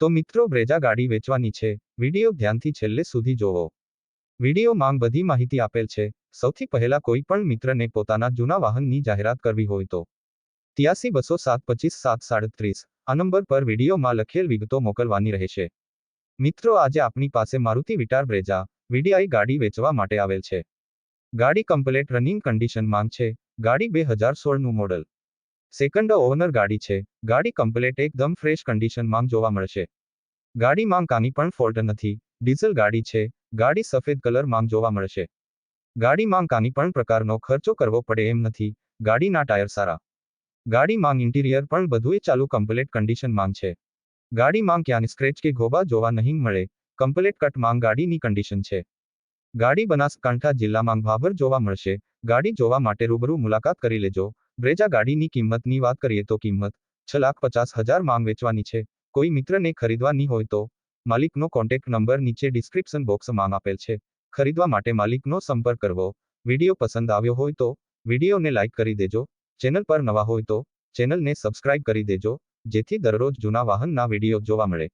તો મિત્રો, બ્રેજા ગાડી વેચવાની છે. વીડિયો ધ્યાનથી છેલ્લે સુધી જોવો. વીડિયો માંગ બધી માહિતી આપેલ છે. સૌથી પહેલા કોઈ પણ મિત્રને પોતાના જૂના વાહનની જાહેરાત કરવી હોય તો. ત્યાસી બસો સાત પચીસ સાત સાડત્રીસ. આ નંબર પર વિડીયોમાં લખેલ વિગતો મોકલવાની રહેશે. મિત્રો, આજે આપણી પાસે મારુતિ વિટાર બ્રેજા વીડીઆઈ ગાડી વેચવા માટે આવેલ છે. ગાડી કમ્પ્લેટ રનિંગ કન્ડિશન માંગ છે. ગાડી બે હજાર સોળનું મોડલ. સેકન્ડ ઓનર ગાડી છે. ગાડી કમ્પ્લેટ એકદમ ફ્રેશ કન્ડિશનમાં જોવા મળશે. ગાડી માંગ કાની પણ ફોલ્ટ નથી. ડીઝલ ગાડી છે. ગાડી સફેદ કલર માંગ જોવા મળશે. ગાડી માંગ કાની પણ પ્રકારનો ખર્ચો કરવો પડે એમ નથી. ગાડીના ટાયર સારા. ગાડી માંગ ઇન્ટિરિયર પણ બધુંય ચાલુ કમ્પ્લેટ કન્ડિશનમાં છે. ગાડી માંગ ક્યાં સ્ક્રેચ કે ગોબા જોવા નહીં મળે. કમ્પ્લેટ કટ માંગ ગાડીની કન્ડિશન છે. ગાડી બનાસકાંઠા જિલ્લામાં ભાભર જોવા મળશે. ગાડી જોવા માટે રૂબરૂ મુલાકાત કરી લેજો. બ્રેજા ગાડીની કિંમતની વાત કરીએ તો કિંમત છ લાખ પચાસ હજાર માંગ વેચવાની છે. કોઈ મિત્રને ખરીદવાની હોય તો માલિકનો કોન્ટેક્ટ નંબર નીચે ડિસ્ક્રિપ્શન બોક્સમાં આપેલ છે. ખરીદવા માટે માલિકનો સંપર્ક કરવો. વીડિયો પસંદ આવ્યો હોય તો વિડીયોને લાઇક કરી દેજો. ચેનલ પર નવા હોય તો ચેનલને સબસ્ક્રાઇબ કરી દેજો. જેથી દરરોજ જૂના વાહનના વીડિયો જોવા મળે.